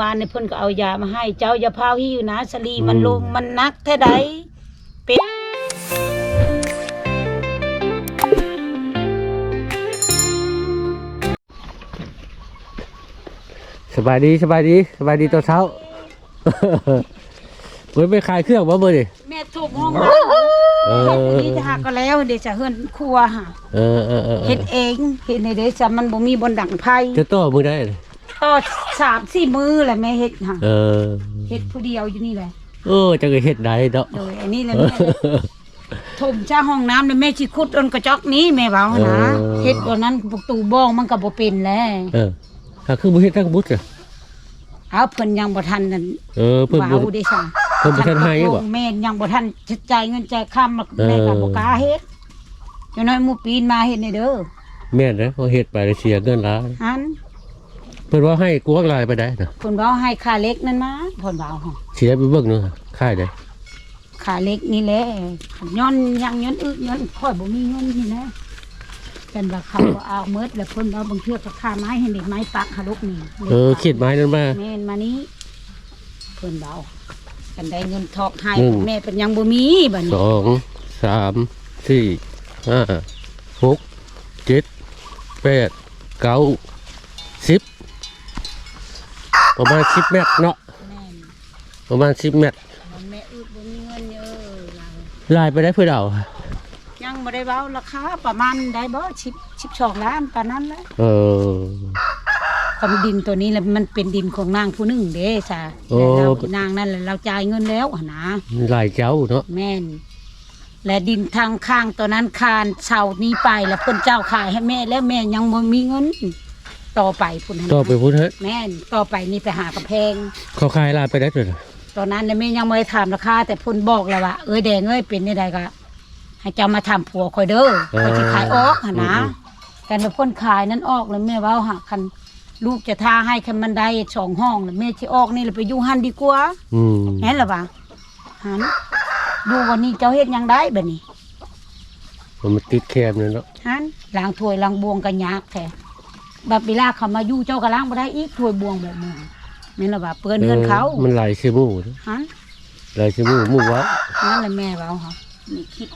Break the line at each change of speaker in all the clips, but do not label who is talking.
วานในเพิ่นก็เอายามาให้ เจ้าอย่าพาวหิวนะสลีมันลงมันนักแท้ใดเป็น
สบายดีสบายดีสบายดีตอนเช้าเพิ่นไปขายเครื่องบ่มื้อนี่
แม่ทุบห้องน้
เอำอ
นี่จะหาก็แล้วเดี๋ยวจะเฮือนครัวหา
เออเออเออเอ
เฮ็
อ
ดเองเฮ็ดในเด้ซะมันบ่มีบนดังไผ
จะต่อมือได้เลย
ต่อสามสี่มื้อแหละแม่เฮ็ดหา
เออ
เฮ็ดผู้เดียวอยู่นี่แหละ
โอ้จะก็เฮ็ดได้เนาะ
โดยอันนี้แหละแม่ถมจ้าห้องน้ำแล้วแม่สิขุดต้นกระจอกนี้แม่เว้านะเฮ็ดบ่นั้นประตูบ้องมันก็บ่เป็นแล้ว
เออถ้าคือบ่เฮ็ดทั้งบุตรอะ
เอาเพิ่นยังบ่ทันนั่น
เออเพิ่นบ่
ว้าวได้สั่ง
เพิ่นบ่ทันให้บ่
แม่นยังบ่ทันจ่ายเงินจ่ายค่ามาแม่ก็บ่กล้าเฮ็ดจังน้อยหมู่ปีนมาเฮ็ดนี่เด้อ
แม่นนะพอเฮ็ดไปแล้วเสียเงินหลาย
หัน
เพิ่นว่าให้กวกลายไปได้นะ
เพิ่นเว้าให้ค่าเล็กนั่นมาเพิ่นเว้าหั่น
เสียไปเบิ่งเนาะค่ายได้
ค่าเล็กนี่แหละย้อนยังย้อนอึย้อนค่อยบ่มีเงินนี่นะกันว่าเขาบ่เอาเมิดแล้วเพิ่นว่าบางเทื่อก็ค่าไม้ให้เด็กไม้ปักหาลูกนี่
เออขีดไม้นั่นมา
แม่นมานี้เพิ่นเว้ากันได้เงินทอกให้
หนึ่ง
แม่เป็นยังบ่มีบัด
ส
นี้
องสามสี่ห้าหกเจ็ดแปดเก้าสิบ ประมาณสิบเมตรเนาะ
แม่น
ประมาณสิบเมตร
แม่อึดบ่มีเงินเออเรา
ลายไปได้เพื่อเรา
ยังบ่ได้เว้าราคาประมาณได้บ่10 12ล้านปานนั้นแหละ
เออ
ความดินตัวนี้แหละมันเป็นดินของนางผู้หนึงเด้จ้ะ
โอ้
แล้วเรานางนั่นแหละเราจ่ายเงินแล้วหั่นนะ
ลายเจ้าเนาะ
แม่น และดินทางข้างตัวนั้นคานเช่านี้ไปแล้วเพิ่นเจ้าขายให้แม่แล้วแม่ยังบ่มีเงิน ต่อไปพุ่นหั่นนะ
ต่อไปพูดเถอะ
แม่นต่อไปนี่ไปหากระแพง
เขาขายลายไปได้ด้วยเหรอ
ตอนนั้นเนี่ยแม่ยังไม่ได้ถามราคาแต่เพุ่นบอกแล้วว่าเอ้ยแดงเอ้ยเป็นนี่ใดก็ให้เจ้ามาทำผัวคอยเด้อคอยสิขายออกหั่นนะกันไปพ่นขายนั้นออกแล้วแม่เว้าหาคันลูกจะทาให้คันมันได้สองห้องแล้วแม่สิออกนี่แล้วไปอยู่หันดีกว่า
อืม
แม่นล่ะว่าหันดูวันนี้เจ้าเฮ็ดหยังได้บัดนี้
มันมาติดแคมเลยเนาะ
หันล้างถ้วยล้างบวงก็ยากแท้ บัดเวลาเขามาอยู่เจ้าก็ล้างบ่ได้อีกถ้วยบวงแบบมึงแม่นล่ะว่าเปื้อนเงินเขา
ออมันลายเชื่อมูเนอะ
หัน
ลายเชื่อมูหมูวะ
นั่นแหละแม่เว้าค่ะนี่คิด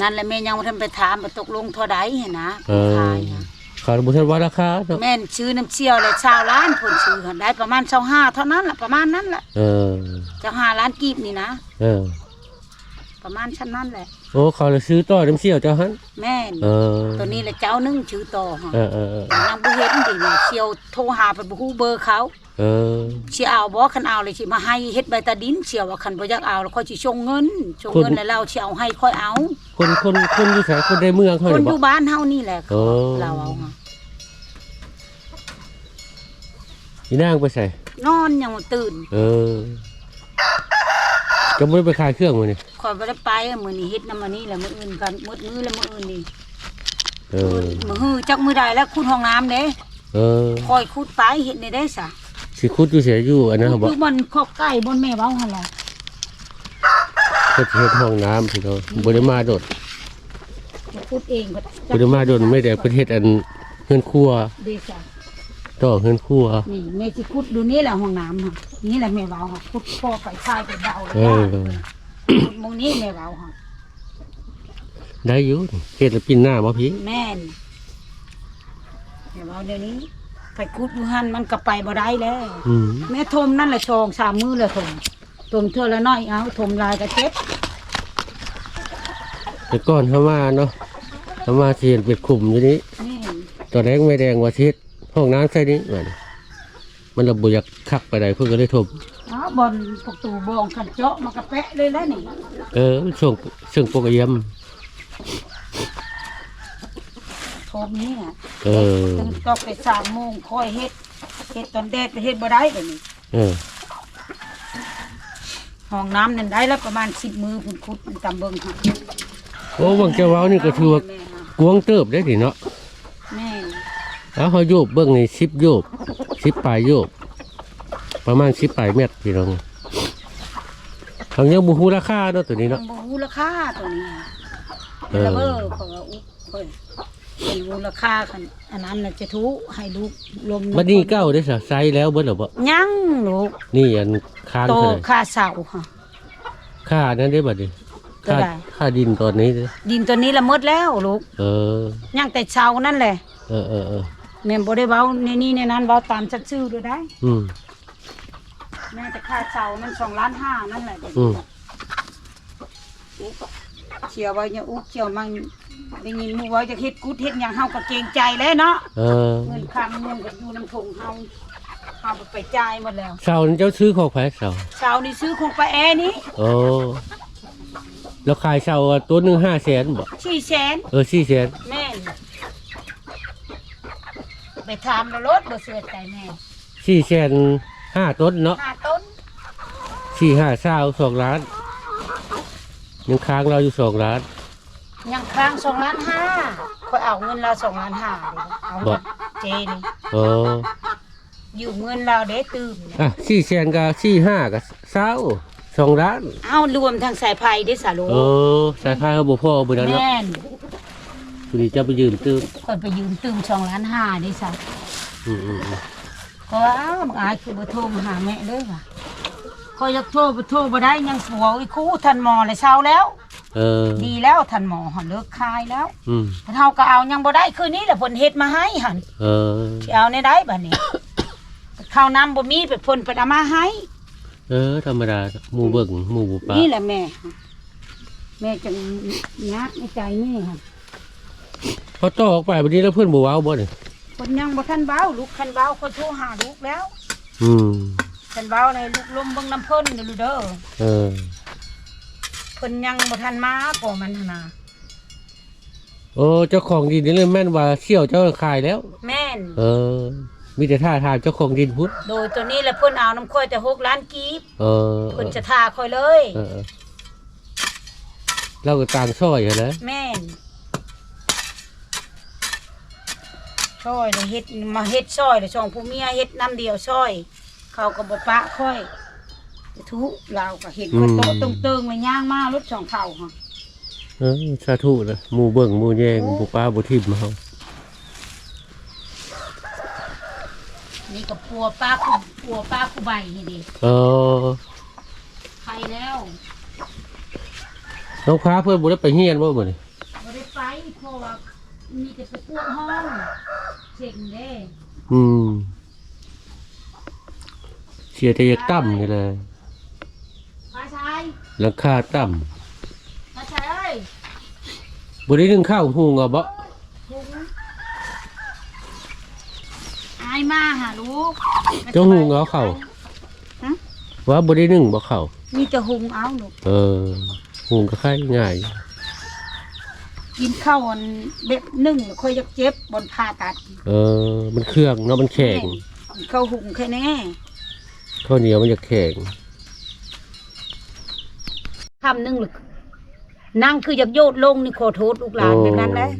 นั่นแหละแม่ยังบ่ทันไปถามว่าตกลงเท่าใดเห็นนะ
เออ
ขายนะ
ขายบุทันว่าราคาเนาะ
แม่นชื่อน้ำเชี่ยวเลยชาวล้านผลชื่อหันได้ประมาณ25เท่านั้นล่ะประมาณนั้นแหละ
เออ
เจะ5ล้านกีบนี่นะ
เออ
ประมาณชั้นนั้นแหละ
โอ้เขาเลยซื้อต่อน้ำเชี่ยวเจ้าฮัน
แม่น
เออ
ตัวนี้แหละเจ้านึงชื่อต่อค่ะ
เออเออเออ
ยังบ่เห็นดิเนี่ยเชี่ยวโทรหาไปบ่ฮู้เบอร์เขา
เออ
สิเอาบ่คันเอาเลยสิมาให้เฮ็ดใบตาดินเชี่ยวว่าคันบ่อยากเอาแล้วค่อยสิส่งเงินส่งเงินแล้วเราสิเอาให้ค่อยเอา
คนคนคนอยู่แถวคนในเมืองเขา
คน
เนี่ย
อบ
อยู่
บ้านเฮานี่แหละ
โอ้
เราเอาค่ะ
อีนางไปใส่
นอนยังบ่ตื่น
เออ ก็ไม่ได้ไปขายเครื่องมันนี่
คอยบ่ได้ไปมื้อนี้เฮ็ดนำมื้อนี้แหละมื้ออื่นกันมื้อมื้อแล้วมื้ออื่นนี่
เออ
มื้อฮือจักมื้อใดแล้วขุดห้องน้ำเด้
เออ
คอยขุดไปเฮ็ดได้ได้ซะ
สิคุดอยู่เสียอยู่อันนั้นเขาบ
ขุ
อก
ดอยู่บนคอกไก่บนแม่เว้าหั่นล่ะ
ก็จะเฮ็ดห้องน้ำพี่น้องบริมาโดด
จะขุดเองก็
บริมาโดดไม่ได้ประเทศอันเฮือนครัว
เด้ซะ
ต่อเฮือนครัว
นี่แม่สิขุดดูนี่แหละห้องน้ำค่ะนี่แหละแม่เว้าค่ะขุดพอไปชายไปเดาเลย
เออ
ขุดหมองนี้แม่เว้าค่ะ
ได้อยู่เฮ็ดแล้วปินหน้าบ่พี่
แม่นแม่เว้าเดี๋ยวนี้ ไปขุดอยู่หั่นมันก็ไปบ่ได้แล้ว
อืม
แม่ทมนั่นแหละชองสามมือเลยทมทมเท่าละน้อยเอาทมลายก็เจ็บ
แต่ก่อนเขามาเนาะเขามาเทียนเป็ดขุมอยู่นี้
นี่
ตอนแรกไม่แดงว่าเทศ ห้องน้ำใส่นี้มันมันระบุอยากคักไปไหนเพื่อนก็เลยทบ
อ๋อบนประตูบองกันเจาะมันก็แปะเลยแล้วนี่
เออช่วงช่วงปกเยี่ยม
ทมนี่น่ะ
เออ
ตื่นก็ไปสามโมงคอยเฮ็ดเฮ็ดตอนแดดไปเฮ็ดบ่ได้เลยนี่
เออ
ห้องน้ำนั่นได้แล้วประมาณสิบมือพุ่นคุดตำเบิงค่ะ
โอ้บางเจ้าเว้านี่ก็ถือว่า
แม่ค่ะ
กวงเติบได้ดิเนาะ
แม่
แล้วเขาโยบเบิ้งในสิบโยบสิบปลายโยบประมาณสิบปลายเมตรพี่น้องเขายังบูฮูราคาเนาะตัวนี้
ยั
เนาะ
งบ่ฮู้ราคาตัวนี้
เออ
ระเบ้อเขาว่าอุ๊บเพิ่นเป็นมูลค่ากันอันนั้นน่ะจะทุให้ลูกลม
บัดนี้เก้าได้สะไซแล้วเบิดหรอบ่
ยังลูก
นี่อันค้าง
โต
เท่าไหร่
ค่าเสาค่ะ
ค่านั้นได้บัดนี้
เท่า
ค่า
ไหร่
ค่าดินตอนนี้เด้อ
ดินตัวนี้ละหมดแล้วลูก
เออ
ยังแต่เสานั่นแหละ
เออเออเออ
แม่บ่ได้เว้าในนี้ในนั้นเว้าตามชัดชื่อด้วยได้
อืม
แม่แต่ค่าเสานั่นสองล้านห้านั่นแหละเดี๋ยว
อืม
อุ๊บเชียวไว้เนี่ยอุ๊บเชียวมันได้ยินหมู่เว่าจะเฮ็ดกุดเฮ็ดหยังเฮาก็เกรงใจแล้วเนาะ
เออ
เงินค่าเงินก็อยู่น้ำทงเฮาเฮาไปจ่ายหมดแล้ว
เสานี่เจ้าซื้อของไผเสา
เสานี่ซื้อของป้าแอนี่
โอ้แล้วขายเสาตัวหนึง5แสนบ่
สี่แสน
เออ4แสน
แม่น ไปถามแล้วรถบ่เสือใจแม่
4แสนห้าต้นเนาะ
ห้าต้น
สี่ห้าเศร้าสองล้านยังค้างเราอยู่สองล้าน
ยังค้างสองล้านห้าคอยเอาเงินเราสองล้านห้าเลยเอา
บ่
เจนี่
โอ้
อยู่เงินเราเด้ตื่มเนี่ย
อะสี่แสนกับสี่ห้ากับเศร้าสองล้าน
เอารวมทั้งสายไฟได้สาโล
โอ้สายพายเขาบ่พ่อบุญนั้นเนาะ
แม่น
คุนี้จะไปยืมตื้ม
คอยไปยืมตื่มสองล้านห้าด้สา
อืมอืมอืม
ก็ว่าอ้าวอายคือบ่โทรมาหาแม่เลยว่ะคอยอยากโทรบ่โทรบ่ได้ยังสัวอีกคู่ทันหมอเลยเช้าแล้ว
เออ
ดีแล้วทันหมอหันเลิกคายแล้ว
อืม
เฮาก็เอายังบ่ได้คืนนี้แหละเพิ่นเฮ็ดมาให้หัน
เออ
สิเอาในได้บัดนี้ ข้าวน้ำบ่มีไปเพิ่นไปเอามาให้
เออธรรมดาหมู่เบิ่งหมู่บุปลา
นี่แหละแม่ แม่จังยักในใจแม่ค่ะ
พอต่อออกไปวันนี้แล้วเพื่อนบ่เว้าบ่เนี่ย
คนยังบ่ทันเบ้าลูกคันเบ้าเขาโทรหาลูกแล้ว
อืม
คันเบ้าเลยลูกลมเบิ่งน้ำเพิ่นเด้อลูกเด้อ
เออ
เพิ่นยังบ่ทันมาก่อมันหั่นน่ะ
โอ้เจ้าของดินนี่เลยแม่นว่าเชี่ยวเจ้าขายแล้ว
แม่น
เออ มีแต่ท่าทางเจ้าของดินพุทธ
โดยตัวนี้แหละเพิ่นเอาน้ำค่อยแต่6ล้านกีบ
เออ
เพิ่นจะทาค่อยเลย
เออเออเราก็ต่างช่อยกันนะ
แม่น ช่อยเลยเฮ็ดมาเฮ็ดช่อยเลยช่องผู้เมียเฮ็ดน้ำเดียวช่อย เขาก็บ่ปะค่อยจะทุเราก็เห็นว่าโตะตรงๆเลยย่างมารถสองเท่าค่ะ
เออสาธุนะหมู่เบิ่งหมู่แยงหมู่ป้าบ่ทิมเฮา
นี่ก็ปัวป้าคุปัวป้าคุใบนี่ดิ
เออ
ใครแล้ว
น้องฟ้าเพิ่นบ่ได้ไปเฮียนบ่มื้อนี้
บ่ได้ไปเพราะว่ามีแต่ไปกวดห้อง เช็งเด้
อืม เสียแต่อยากต่ำนี่แหละ
ป้าชาย
หลังคาต่ำ
ป้าชายเอ้ย
บ่ได้นึ่งข้าวหุงอะบ่
หุงอายมาหาลูก
เจ้าหุงเอาข้าว
ฮะ
ว่าบ่ได้นึ่งบ่ข้าว
มีแต่หุงเอาลูก
เออหุงก็ค่ายง่าย
กินข้าวอันแบบนึ่งค่อยจะเจ็บบนผ่าตัด
เออ มันเครื่องเนาะมันแข็ง
ข้าวหุงแค่แน่
ข้าวเหนียวมันจะแข็ง
คำหนึงหรือนั่งคืออยากโยดลงนี่ขอโทษลูกหลานแบบนั้นแหละ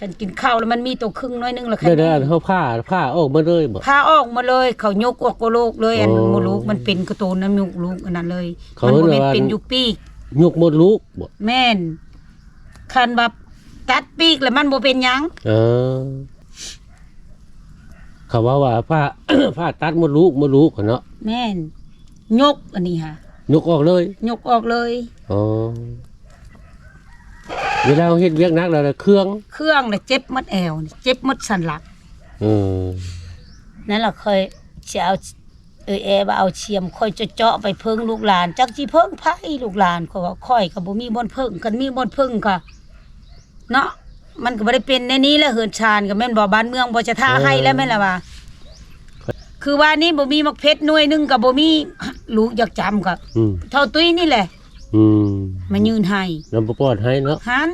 ฉันกินข้าวแล้วมันมีตัวครึ่งน้อยหนึงแล้ว
ได้ได้อันเฮาผ้าผ้าออกมาเลยบ่
พาออกมาเลย เขายกออกก็โลกเลย อัน
โอ้
มลูกมันเป็นกระตูนน้ำยุกลูกอันนั้นเลย
เขา
มันบ่
เรี
แม่
ยก
น
ว่า
เป็นยุกปีก
ยกหมดลูกบ่
แม่นคันแบบ ตัดปีกแล้วมันบ่เป็นหยัง
เออเขาว่าว่าผ้า ผ้าตัดหมดลูกหมดลูกอะเนาะ
แม่นยกอันนี้ค่ะ
ยกออกเลย
ยกออกเลย
อ๋อเวลาเราเฮ็ดเวียกหนักแล้วน่ะเครื่อง
เครื่องน่ะเจ็บมัดแอวนี่เจ็บมัดสันหลัง
เออ
นั่นเราเคยจะเอาเออแอว่าเอาเชียมค่อยจะเจาะไปเพิ่งลูกหลานจักสิเพิ่งไผลูกหลานเขาว่าค่อยก็บ่มีบ่อนเพิ่งกันมีบ่อนเพิ่งก็ เนาะมันก็บ่ได้เป็นในนี้แหละเฮือนชานก็แม่นบ่บ้านเมืองบ่จะท่าให้แล้วแม่นล่ะว่าคือว่านี่บ่มีมักเพชรหน่วยหนึงก็บ่มีลูกอยากจำก็
อืม
เท่าตุ้ยนี่แหละ
อืม
มายืนให้
น้ำปปอดให้เนาะ
หัน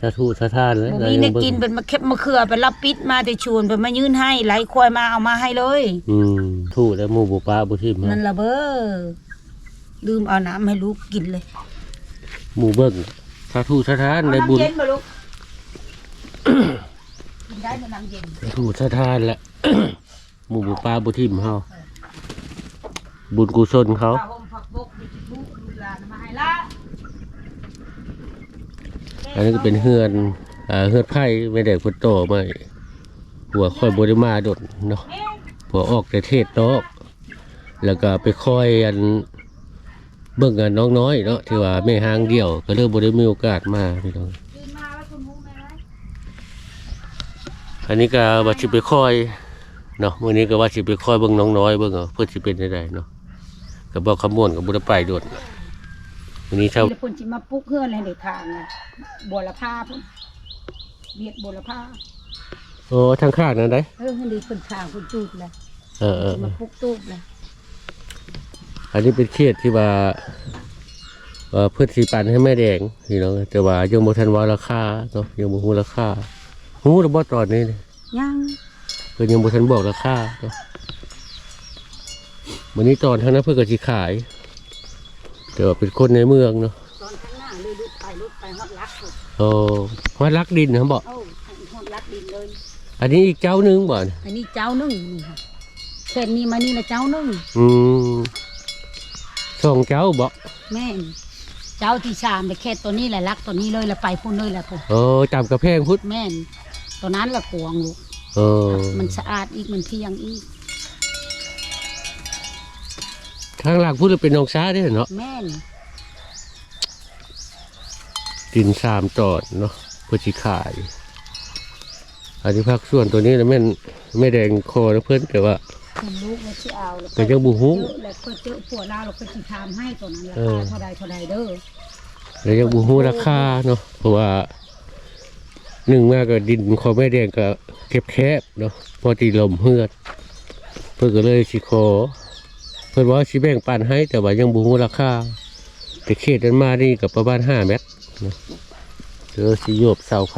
สาธุสาทานเลย
บ่มีในกินเป็นมาเข็บมะเขือไปรับปิดมาแต่ชวนไปมายืนให้ไหลควายมาเอามาให้เลย
อืมถูกแล้วหมู่บุปลาบุทิม
นั่นละเบ้อลืมเอาน้ำให้ลูกกินเลย
หมู่เบิ่งสาธุสาทานได้บุญ
เอาน้ำเย็นมาลูกกินได้ในน้ำเย็น
สาธุสาทานแหละ หมู่บุปลาบุทิมเฮาบุญกุศลเขา
ข้าวหอมผักบกนี่ลูกลูกหลานเอามาให้ละ
อันนี้ก็เป็นเฮือนอ่าเฮือดไผ่ไม่ได้พุทโตไม่หัวค่อยบริมาโดดเนาะผัวออกแต่เทศนอกแล้วก็ไปคอยอัน เบิ่งกันน้องน้อยเนาะที่ว่าแม่หางเดี่ยว ก็เริ่มบริมีโอกาสมาพี่น้องอันนี้ก็ว่าสิไปคอยเนาะมื้อนี้ก็ว่าสิไปคอยเบิ่งน้องน้อยเบิ่งเอาเพื่อสิเป็นได้เนาะก็บอกคำม่วนกับบุรไปโดดวันนี้เช้า
แล้วพุ่นสิมาปลุกเฮือนเลยในทางน่ะบัวละผ้าพุ่นเบียดบัวละผ้า
โอ้ทางข้างนั้นได้
เออเฮือนดีเพิ่นทางเพิ่นจูดเลย
เออเออ
สิมาปลุกตูบเลย
อันนี้เป็นเขตที่ว่าเอ่อเพื่อสีปันให้แม่แดงพี่น้องแต่ว่ายังบ่ทันว่าราคาเนาะยังบ่ฮู้ราคาฮู้แล้วบ่ตอนนี้เนี่ย
ยัง
เพิ่นยังบ่ทันบอกราคาเนาะวันนี้ตอนทางนั้นเพิ่นก็สิขาย แต่ว่าเป็นคนในเมืองเนาะ
ตอนข้างหน้าเลยลุกไปลุกไปฮอดรักพุ่น
โอ้ว่ารักดินนะบอก
เอ้าฮอดรักดินเลย
อันนี้อีกเจ้าหนึงบ่เนี่ย
อันนี้เจ้าหนึงนี่ค่ะเส้นนี้มานี่ละเจ้าหนึง
อืม สองเจ้าบ่
แม่นเจ้าที่ชามแต่แค่ตัวนี้แหละรักตัวนี้เลยละไปพุ่นเลยละพุ่น
โอ้จำกระแพงพุทธ
แม่นตัวนั้นละกวงลูก
เออ
มันสะอาดอีกมันเที่ยงอีก
ทางหลังพุทธเป็นน้องซ้าเด้อเนาะ
แม่น
ดินสามตอนเนาะเพื่อสิขาย อันนี้ภาคส่วนตัวนี้นะแม่นไม่แดงคอนะเพื่อนแต่ว่า
คุณลูกมาที่เอาแล้ว
ก็ยังบ่ฮู้
เจอแล้วก็เจอผัวเราเราก็สิทำให้ตัวนั้นรา
เอ
คา
อ
เท่าใดเท่าใดเด้อ
แล้วยังบูฮูราคาเนาะเพราะว่าหนึ่งมากก็ดินของแม่แดงก็แคบๆเนาะพอตีลมเฮือด เพื่อก็เลยสิขอเพื่อนว่าสิแบ่งปันให้แต่ว่ายังบูฮูราคาแต่เขตนั้นมานี่กับประมาณห้าเมตรเนาะเจอสิโยบเสาไฟ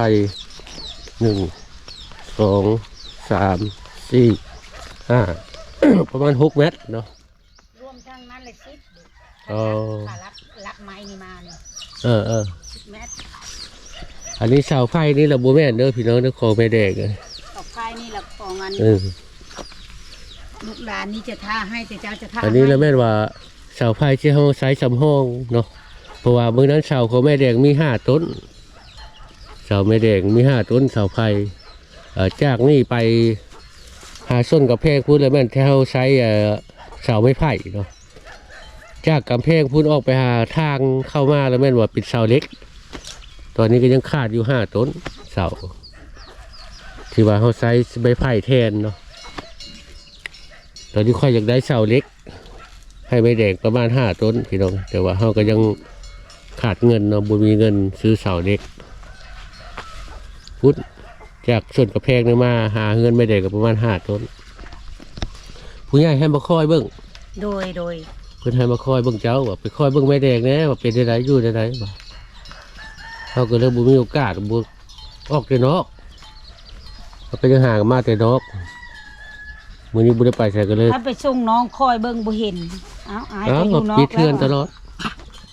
หนึ่งสองสามสี่ห้า ประมาณหกเมตรเนาะ
รวมทั้งนั้นเลยสิบ
อ๋อ
ถ้ารับรับไม้นี่มาเนี่ย
เออเออ
สิบเมตร
อันนี้เสาไฟนี่เราบูแม่นเด้อพี่น้องเด้อคอแม่แดงอะ
ต่อไปนี่ละกองอัน
เออ
ลูกหลานนี่จะท่าให้แต่เจ้าจะท่า
อันนี้เรา
ให้
แม่นว่าเสาไฟที่เขาใช้สำห้องเนาะเพราะว่าเมื่อนั้นเสาของแม่แดงมีห้าต้นเสาแม่แดงมีห้าต้นเสาไฟเอ่อจากนี่ไป หาส้นกับแพงพูดแล้วแม่นที่าใช้เอ่อเสาไม้ไผ่เนาะจากกำแพงพูดออกไปหาทางเข้ามาแล้วแม่นว่าปิดเสาเล็ก ตอนนี้ก็ยังขาดอยู่ห้าต้นเสาที่ว่าเขาใช้ไม้ไผ่แทนเนาะตอนนี้ค่อยอยากได้เสาเล็ก ให้ใบแดงประมาณห้าต้นพี่น้อง แต่ว่าเขาก็ยังขาดเงินเนาะบุมีเงินซื้อเสาเล็กพุทธ จากส่วนกระแพงนี่มาหาเงินไม่ได้ก็ประมาณห้าต้น ผู้ใหญ่ให้มาคอยเบิ้ง
โดยโดย
เพื่อนให้มาคอยเบิ้งเจ้าว่าไปคอยเบิ้งไม่แดงแน่ว่าเป็นได้ไรอยู่ได้ไรบ่เขาก็เลยบุมีโอกาสบุออกแต่นอกเขาก็ยังห่างมาแต่นอกมือนี้บุได้ไปใส่ก็เลย
ถ้าไปส่งน้องคอยเบิ่งบ่เห็นเอ้าอาย
อ้า
ก็
ว
อยู่นอก
ปิดเทือนต
แล้ว
ลอด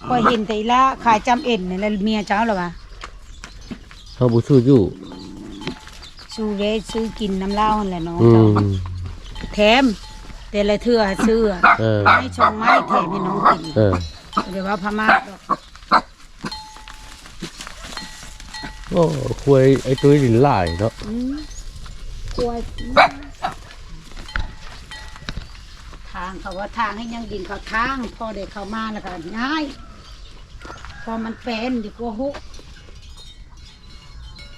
คอยเห็นแต่อีละขายจำเอ็นนี่แหละเมียเจ้าเหรอวะ
เขาบุสู้อยู่
ซื้อเวซื้อกินน้ำเหล้าหั่นแหละน้อง
อื
เจ้ามแถมแต่ละเทื่อซื้อ
เออ
ให้ชงไม้แถมให้น้องกิน
เออ
เดี๋ยวว่าพม่าดอก
โอ้คุยไอ้ตุ้ยดินหลายเนาะ
อืมกลัวทางเขาว่าทางให้ยังดินเขาทาง พอเด็กเขามาแล้วก็ง่าย พอมันเป็นดีกว่าหุ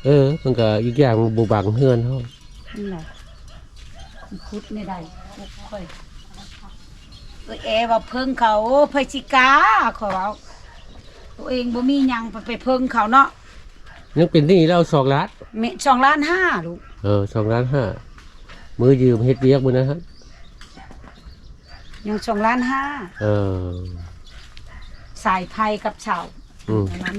เออ มันก็อีกอย่างมันบูบังเฮือนเขา
นี่แหละมันคุดไม่ได้หุค่อยเออแอว่าเพิ่งเขาเพยสิกาขอเอาตัวเองบ่มีหยังไปเพิ่งเขาเนาะ
ยังเป็นหนี้เราสองล้าน
เมสองล้านห้าลูก
เออสองล้านห้ามือยืมเฮ็ดเวียกมือนะฮะ
ยังสองล้านห้า
เออ
สายไพ่กับเฉา
อืม
อันนั้น